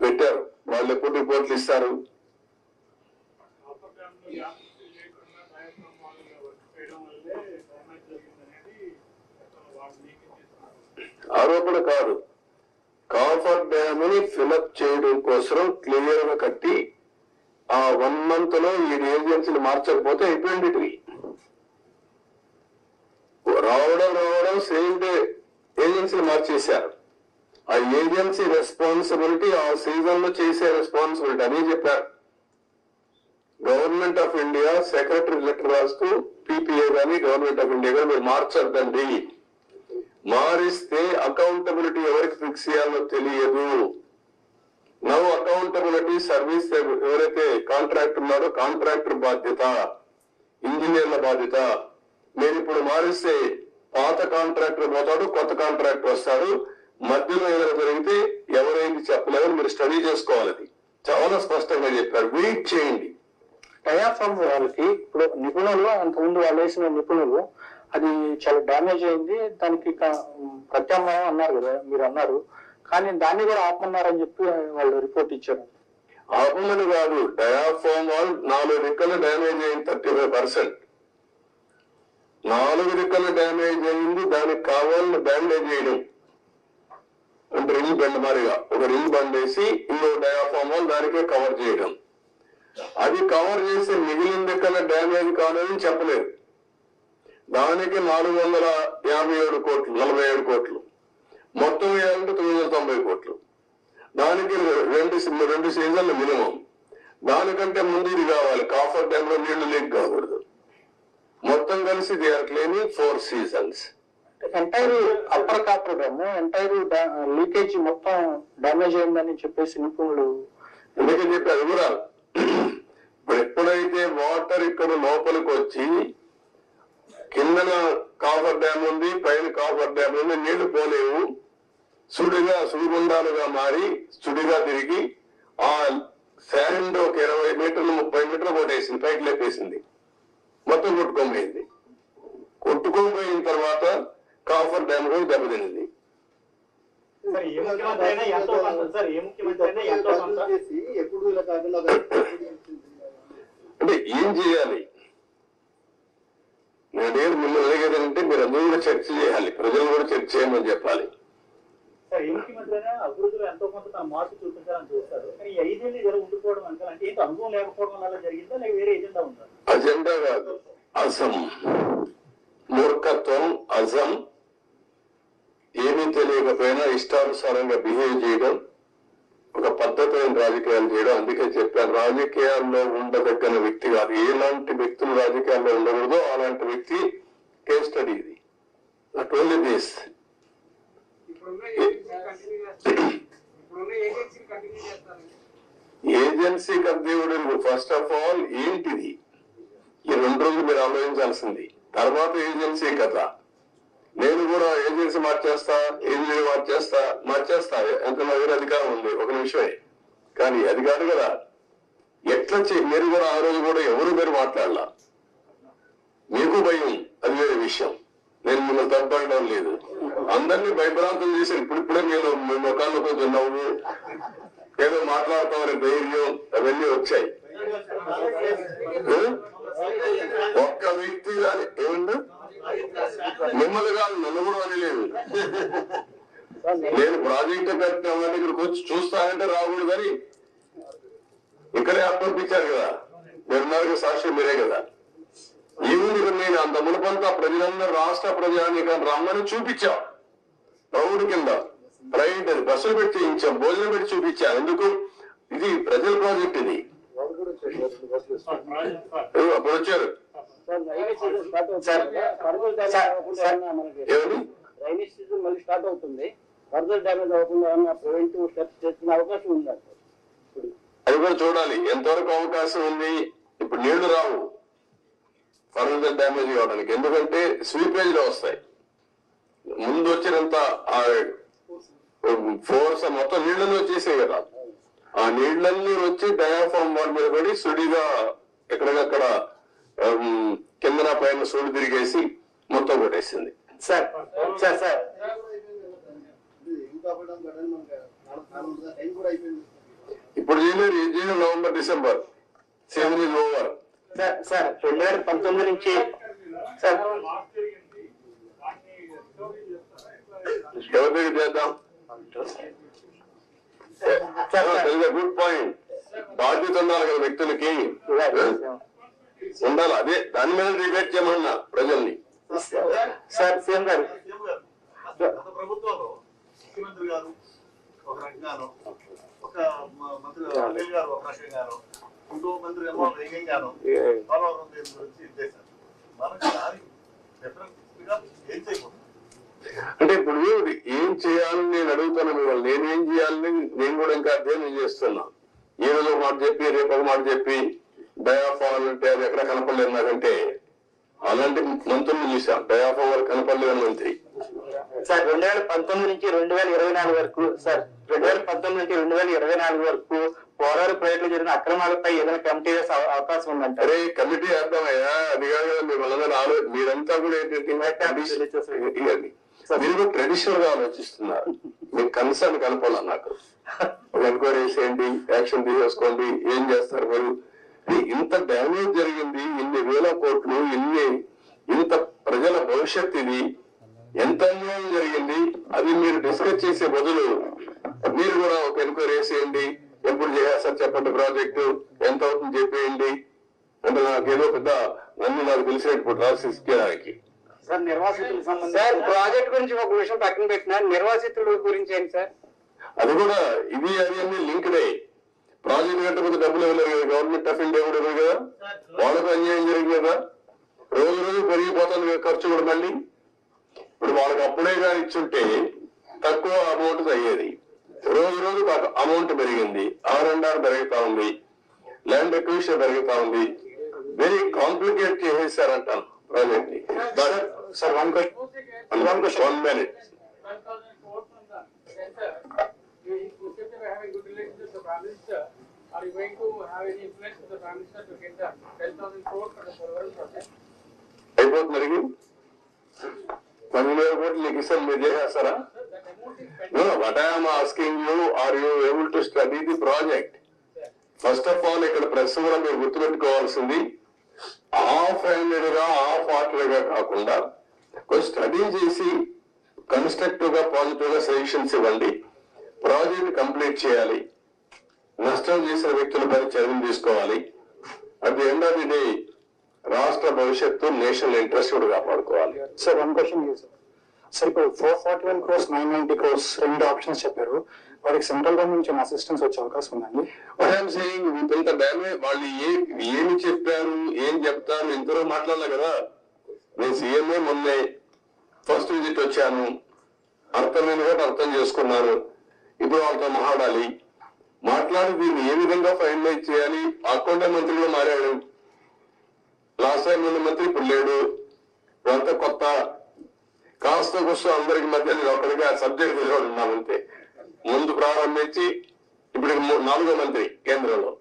పెట్టారు. వాళ్ళు ఎప్పుడు రిపోర్ట్లు ఇస్తారు. ఆరోపణ కాదు. కాఫర్ డ్యామ్ని ఫిలప్ చేయడం కోసం క్లియర్గా కట్టి ఆ వన్ మంత్లో ఈ ఏజెన్సీలు మార్చకపోతే అయిపోయింది రావడం రావడం సేమ్ డే ఏజెన్సీలు మార్చేశారు. ఆ ఏజెన్సీ రెస్పాన్సిబిలిటీ ఆ సీజన్లో చేసే రెస్పాన్సిబిలిటీ అని చెప్పారు. Government of India secretary letter రాస్తూ పీపీఏ కానీ గవర్నమెంట్ ఆఫ్ ఇండియా కానీ మీరు మార్చొద్దండి మారిస్తే అకౌంటబిలిటీ ఎవరికి ఫిక్స్ చేయాలో తెలియదు. నవ్ అకౌంటబిలిటీ సర్వీస్ ఎవరైతే కాంట్రాక్ట్ ఉన్నారో కాంట్రాక్టర్ బాధ్యత ఇంజనీర్ల బాధ్యత. మీరు ఇప్పుడు మారిస్తే పాత కాంట్రాక్టర్ పోతాడు కొత్త కాంట్రాక్టర్ వస్తాడు. మధ్యలో ఏదైనా జరిగితే ఎవరైంది చెప్పలేదని మీరు స్టడీ చేసుకోవాలి అది. చాలా స్పష్టంగా చెప్పారు. వెయిట్ చేయండి. డయాఫ్రమ్ వాళ్ళకి ఇప్పుడు నిపుణులు అంతకుముందు వాళ్ళు వేసిన నిపుణులు అది చాలా డ్యామేజ్ అయింది. దానికి ప్రత్యామ్నాయం అన్నారు కదా మీరు అన్నారు. కానీ దాన్ని కూడా ఆపమన్నారని చెప్పి వాళ్ళు రిపోర్ట్ ఇచ్చారు. ఆపమని కాదు డయాఫామ్ వాల్ నాలుగు రెక్కలు డ్యామేజ్ అయింది థర్టీ ఫైవ్ పర్సెంట్ నాలుగు రెక్కలు డ్యామేజ్ అయింది దానికి కావాలని బ్యాండేజ్ చేయడం. అంటే రిల్ బెండ్ మారిగా ఒక రిల్ బండ్ వేసి ఇంకో డయాఫామ్ దానికే కవర్ చేయడం. అది కవర్ చేసి మిగిలిన దగ్గర డ్యామేజ్ కాదని చెప్పలేదు. దానికి నాలుగు వందల యాభై ఏడు కోట్లు నలభై ఏడు కోట్లు. మొత్తం వేయాలంటే తొమ్మిది వందల తొంభై కోట్లు. దానికి రెండు రెండు సీజన్లు మినిమం. దానికంటే ముందు ఇది కావాలి. కాఫర్ డ్యామ్లో నీళ్ళు లీక్ కాకూడదు. మొత్తం కలిసి they are claiming four seasons. Entire upper coffer dam entire leakage మొత్తం డ్యామేజ్ అయిందని చెప్పేసి నిపుణులు ఎందుకని చెప్పి అది కూడా ఇప్పుడు ఎప్పుడైతే వాటర్ ఇక్కడ లోపలికి వచ్చి కిందన కాఫర్ డ్యామ్ ఉంది పైన కాఫర్ డ్యామ్ ఉంది నీళ్ళు పోలేవు సుడిగా సుడిగుండాలుగా మారి సుడిగా తిరిగి ఆ శాండ్ ఒక ఇరవై మీటర్లు ముప్పై మీటర్లు కొట్టేసింది పైకి లేపేసింది. మొత్తం కొట్టుకోబోయింది కొట్టుకోబోయిన తర్వాత కాఫర్ డ్యామ్ కూడా దెబ్బతింది. అంటే ఏం చేయాలి? నేను మిమ్మల్ని అడిగేదంటే మీరు అందరూ కూడా చర్చ చేయాలి. ప్రజలు కూడా చర్చ చేయమని చెప్పాలి. అభివృద్ధిలో ఎంతో కొంత తన మార్పు చూపించాలని చూస్తారు. కానీ ఈ ఐదేళ్ళు ఇలా ఉండిపోవడం అంటే అంటే ఏంటి? అనుభవం లేకపోవడం వల్ల జరిగిందా? లేక వేరే ఉందా? అజెండా కాదు. అజం. మూర్ఖత్వం అజం ఏమీ తెలియకపోయినా ఇష్టానుసారంగా బిహేవ్ చేయడం ఒక పద్ధతైన రాజకీయాలు చేయడం అందుకే చెప్పాను. రాజకీయాల్లో ఉండదగ్గన వ్యక్తి కాదు. ఎలాంటి వ్యక్తులు రాజకీయాల్లో ఉండకూడదో అలాంటి వ్యక్తి కేస్ స్టడీ ఇది. Not only this agency continue first of all ఏంటిది? ఈ రెండు రోజులు మీరు ఆలోచించాల్సింది. తర్వాత ఏజెన్సీ కథ. నేను కూడా ఏజెన్సీ మార్చేస్తా ఏజెన్సీ మార్చేస్తా మార్చేస్తా. ఎంత నా దగ్గర అధికారం ఉంది. ఒక నిమిషమే. కానీ అది కాదు కదా. ఎట్లా చే- మీరు కూడా ఆ రోజు కూడా ఎవరు మీరు మాట్లాడాల? మీకు భయం. అది వేరే విషయం. నేను మిమ్మల్ని తప్పడం లేదు. అందరినీ భయభ్రాంతం చేసి ఇప్పుడిప్పుడే మీరు మీ ముఖాల్లో కొంచెం నవ్వు ఏదో మాట్లాడతామనే ధైర్యం అవన్నీ వచ్చాయి. నేను ప్రాజెక్ట్ కట్టినామని ఇక్కడికి వచ్చి చూస్తానంటే రాకూడదు కానీ ఇక్కడే అప్పర్పించారు కదా నిర్ణాయక సాక్షి మీరే కదా ఈ ఊరికి నేను అంత మునుపంతా ప్రజలందరూ రాష్ట్ర ప్రజానీకాన్ని రమ్మని చూపించాం రౌడ్ కింద ప్రైవేట్ అది బస్సులు పెట్టి చేయించాం భోజనం పెట్టి చూపించాం ఎందుకు ఇది ప్రజల ప్రాజెక్ట్ ఇది అప్పుడు వచ్చారు ఏమని రైనీ సీజన్ మళ్ళీ స్టార్ట్ అవుతుంది. ఫర్దర్ డ్యామేజ్ అవ్వకుండా ఏమన్నా ప్రివెంటివ్ స్టెప్స్ చేస్తున్న అవకాశం ఉంది అది కూడా చూడాలి. ఎంతవరకు అవకాశం ఉంది? ఇప్పుడు నీళ్ళు రావు. ఫర్దర్ డ్యామేజ్ కావడానికి. ఎందుకంటే స్వీపేజ్లో వస్తాయి. ముందు వచ్చినంత ఫోర్స్ మొత్తం నీళ్ళని వచ్చేసాయి కదా. ఆ నీళ్ళన్నీ వచ్చి డయాఫామ్ వాటి మీద పడి సుడిగా ఎక్కడికక్కడ కిందన పైన సూడు తిరిగేసి మొత్తం కొట్టేసింది. Sir sir sir. ఇప్పుడు చేయలేరు ఏం November December. Season is over. Sir sir రెండు వేల పంతొమ్మిది నుంచి సార్. ఎవరి దగ్గర చేద్దాం? Good point. బాధ్యత ఉండాలి కదా వ్యక్తులకి. ఉండాలి. అదే దాని మీద డిబేట్ చేయమన్నా ప్రజల్ని. సార్ సీఎం గారు ప్రభుత్వంలో ముఖ్యమంత్రి గారు ఒక రకంగాను ఒక మ- మంత్రి అనిల్ గారు ఒక రకంగాను ఇంకో మంత్రి ఏమో వేగంగాను పోలవరం దీని గురించి ఇచ్చేశారు మనకి దానికి డిఫరెంట్గా ఏం చేయకూడదు అంటే ఇప్పుడు ఏం చేయాలని నేను అడుగుతాను మిమ్మల్ని. నేనేం చేయాలని నేను కూడా ఇంకా అధ్యయనం చేస్తున్నా. ఈ రోజు ఒక మాట చెప్పి రేపు ఒక మాట చెప్పి డయాఫాల్ అంటే అది ఎక్కడ కనపడలేదు నాకంటే. అలాంటి మంత్రులు చూసాం. డయాఫాల్ కనపడలేదు మంత్రి సార్ రెండు వేల పంతొమ్మిది నుంచి రెండు వేల ఇరవై నాలుగు వరకు సార్ రెండు వేల పంతొమ్మిది నుంచి రెండు వేల ఇరవై నాలుగు వరకు పోరాడు ప్రాజెక్టులో జరిగిన అక్రమాలపై ఏదైనా కమిటీ వేసే అవ- అవకాశం ఉందంటారు అరే కమిటీ వేద్దామయ్యా. అది కాదు మిమ్మల్ని ఆలో మీరంతా కూడా ఏంటంటే. మీరు కూడా ట్రెడిషనల్గా ఆలోచిస్తున్నారు. మీకు కన్సర్న్ కనపాలి నాకు? ఒక ఎంక్వైరీ చేయండి యాక్షన్ తీసేసుకోండి ఏం చేస్తారు మీరు? ఇంత డ్యామేజ్ జరిగింది ఇన్ని వేల కోట్లు ఇన్ని ఇంత ప్రజల భవిష్యత్ ఇది ఎంత అన్యాయం జరిగింది అది మీరు డిస్కస్ చేసే బదులు మీరు కూడా ఒక ఎంక్వైరీ చేసేయండి ఎప్పుడు చేస్తారు చెప్పండి ప్రాజెక్టు ఎంత అవుతుంది చెప్పేయండి. అంటే నాకేదో పెద్ద నన్ను నాకు తెలిసినట్టు రాసిచ్చడానికి సార్ నిర్వాసితులకు సంబంధించి సార్ ప్రాజెక్ట్ గురించి ఒక విషయం పక్కన పెట్టిన నిర్వాసితుల గురించి ఏంటి సార్? అది కూడా ఇది అది అన్ని లింక్డే. ప్రాజెక్ట్ కట్టకపోతే డబ్బులు కదా గవర్నమెంట్ కూడా ఇవ్వదు కదా? వాళ్ళకు అన్యాయం జరిగింది కదా రోజు రోజు పెరిగిపోతుంది కదా ఖర్చు కూడా మళ్ళీ. ఇప్పుడు వాళ్ళకి అప్పుడే కానీ ఇచ్చుంటే తక్కువ అమౌంట్ అయ్యేది. రోజు రోజు అమౌంట్ పెరిగింది. ఆర్ అండ్ ఆర్ పెరుగుతా ఉంది. ల్యాండ్ ఎక్విషన్ పెరుగుతా ఉంది. Very complicate చేసేసారంటాను project one question one minute 12,000 crores from the center. You, you said they were having good relations with the Prime Minister. Are you going to have any influence with the Prime Minister to get the 10,000 crores for the project? అయిపోతుంది మరి పన్నెండు వేల కోట్లు నీకు ఇస్తాను మీరు చేసేస్తారా asking you, are you able to study the project? First of all ఇక్కడ ప్రెస్ కూడా మీరు గుర్తుపెట్టుకోవాల్సింది హాఫ్ హ్యాండెడ్గా హాఫ్ హార్టెడ్గా కాకుండా కొంచెం స్టడీ చేసి కన్స్ట్రక్టివ్గా పాజిటివ్గా సజెషన్స్ ఇవ్వండి ప్రాజెక్ట్ కంప్లీట్ చేయాలి నష్టం చేసిన వ్యక్తులపై చర్యలు తీసుకోవాలి. At the end of the day రాష్ట్ర భవిష్యత్తు నేషనల్ ఇంట్రెస్ట్ కూడా కాపాడుకోవాలి. సార్ వన్ క్వశ్చన్ సార్ ఇప్పుడు four forty one crores nine ninety crores రెండు ఆప్షన్స్ చెప్పారు. వారికి సెంట్రల్ గవర్నమెంట్ నుంచి అసిస్టెన్స్ వచ్చే అవకాశం ఉందండి? ఐఎమ్ సేయింగ్ ఇంత డ్యామేజ్ వాళ్ళు ఏ ఏమి చెప్పారు ఏం చెప్తారు ఇంతలో మాట్లాడలే కదా. నేను సీఎంఏ మొన్నే ఫస్ట్ విజిట్ వచ్చాను. అర్థమైన కూడా అర్థం చేసుకున్నాను ఇప్పుడు వాళ్ళతో మాట్లాడాలి. మాట్లాడి దీన్ని ఏ విధంగా ఫైనలైజ్ చేయాలి? ఆకుండా మంత్రిగా మారాడు. లాస్ట్ టైం ఉన్న మంత్రి ఇప్పుడు లేడు. ఇదంతా కొత్త. కాస్త కూర్చో అందరికి మధ్య నేను ఒకరిగా సబ్జెక్ట్ ఉన్నాను ముందు ప్రారంభించి ఇప్పుడు మూ- నాలుగో మంత్రి కేంద్రంలో.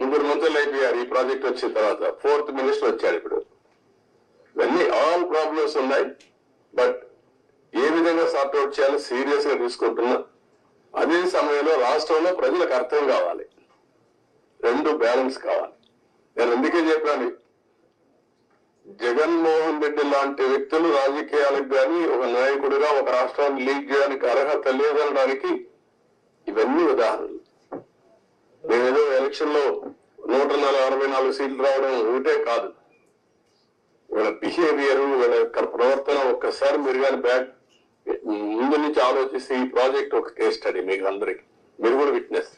ముగ్గురు మంత్రులు అయిపోయారు. ఈ ప్రాజెక్ట్ వచ్చిన తర్వాత ఫోర్త్ మినిస్టర్ వచ్చారు ఇప్పుడు. ఇవన్నీ ఆల్ ప్రాబ్లమ్స్ ఉన్నాయి. బట్ ఏ విధంగా సార్ట్అవుట్ చేయాలో సీరియస్గా తీసుకుంటున్నా. అదే సమయంలో రాష్ట్రంలో ప్రజలకు అర్థం కావాలి. రెండు బ్యాలెన్స్ కావాలి. నేను అందుకే చెప్పాను? జగన్మోహన్ రెడ్డి లాంటి వ్యక్తులు రాజకీయాలకు కానీ ఒక నాయకుడిగా ఒక రాష్ట్రాన్ని లీడ్ చేయడానికి అర్హత లేదనడానికి ఇవన్నీ ఉదాహరణలు. మేమేదో ఎలక్షన్లో నూట అరవై నాలుగు సీట్లు రావడం ఒకటే కాదు. వీళ్ళ బిహేవియర్ వీళ్ళ యొక్క ప్రవర్తన ఒక్కసారి మీరు కానీ బ్యాక్ ముందు నుంచి ఆలోచిస్తే ఈ ప్రాజెక్ట్ ఒక కేస్ స్టడీ మీకు అందరికి. మీరు కూడా విట్నెస్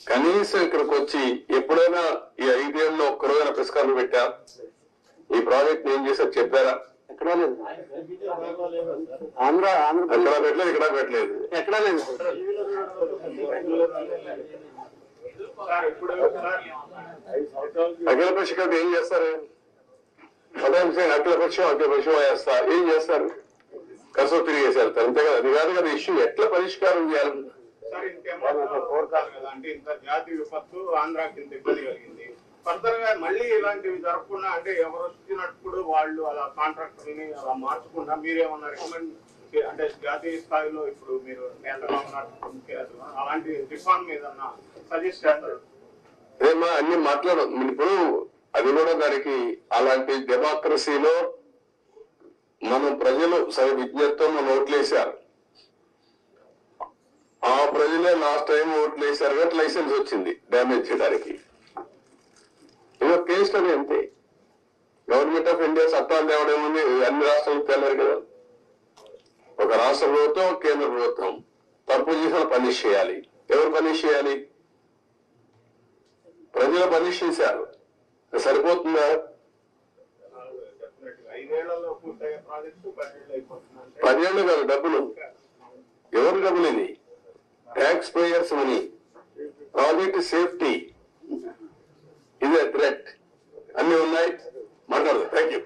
కనీసం ఇక్కడికి వచ్చి ఎప్పుడైనా ఈ ఐదేళ్ళలో ఒక్కరోజైనా పురస్కారం పెట్టా? ఈ ప్రాజెక్ట్ ఏం చేశారు చెప్పారా? ఎక్కడా లేదు. ఆంధ్ర ఆంధ్ర పెట్టలేదు ఇక్కడ పెట్టలేదు. ఎక్కడా లేదు. అఖిల పక్ష కవిత ఏం చేస్తారు? అఖిల పక్షం అఖిల పక్షం వేస్తా ఏం చేస్తారు? కసో తిరిగి వేసేస్తారు అంతే కదా అది కాదు కదా ఇష్యూ ఎట్లా పరిష్కారం చేయాలి? అంటే ఇంత జాతి విపత్తు ఆంధ్రాకి ఇంత ఇబ్బంది కలిగింది. ఫర్దర్గా మళ్ళీ ఇలాంటివి జరగకుండా అంటే ఎవరు వచ్చినప్పుడు వాళ్ళు అలా కాంట్రాక్టర్ని అలా మార్చకుండా మీరేమన్నా రికమెండ్ అంటే జాతీయ స్థాయిలో ఇప్పుడు మీరు అలాంటి రిఫార్మ్ సజెస్ట్ చేస్తారు? అదేమా అన్ని మాట్లాడు ఇప్పుడు అది కూడా దానికి అలాంటి డెమోక్రసీలో మనం ప్రజలు సరి విజ్ఞతతో మన ఓట్లేశారు. ఆ ప్రజలే లాస్ట్ టైం ఓట్లు వేశారు కాబట్టి లైసెన్స్ వచ్చింది డ్యామేజ్ చేయడానికి. ఇక కేసు అది అంతే. గవర్నమెంట్ ఆఫ్ ఇండియా చట్టాలు తేవడం ఉంది అన్ని రాష్ట్రాలకు తెలరు కదా. ఒక రాష్ట్ర ప్రభుత్వం కేంద్ర ప్రభుత్వం తప్పు చేసిన పనిష్ చేయాలి. ఎవరు పనిష్ చేయాలి? ప్రజలు పనిష్ చేశారు. సరిపోతుందా? పదేళ్ళు కాదు డబ్బులు. ఎవరు డబ్బులు ఇది? Tax payers money project safety ఇదే థ్రెట్ అన్ని ఉన్నాయి. మాట్లాడదు. Thank you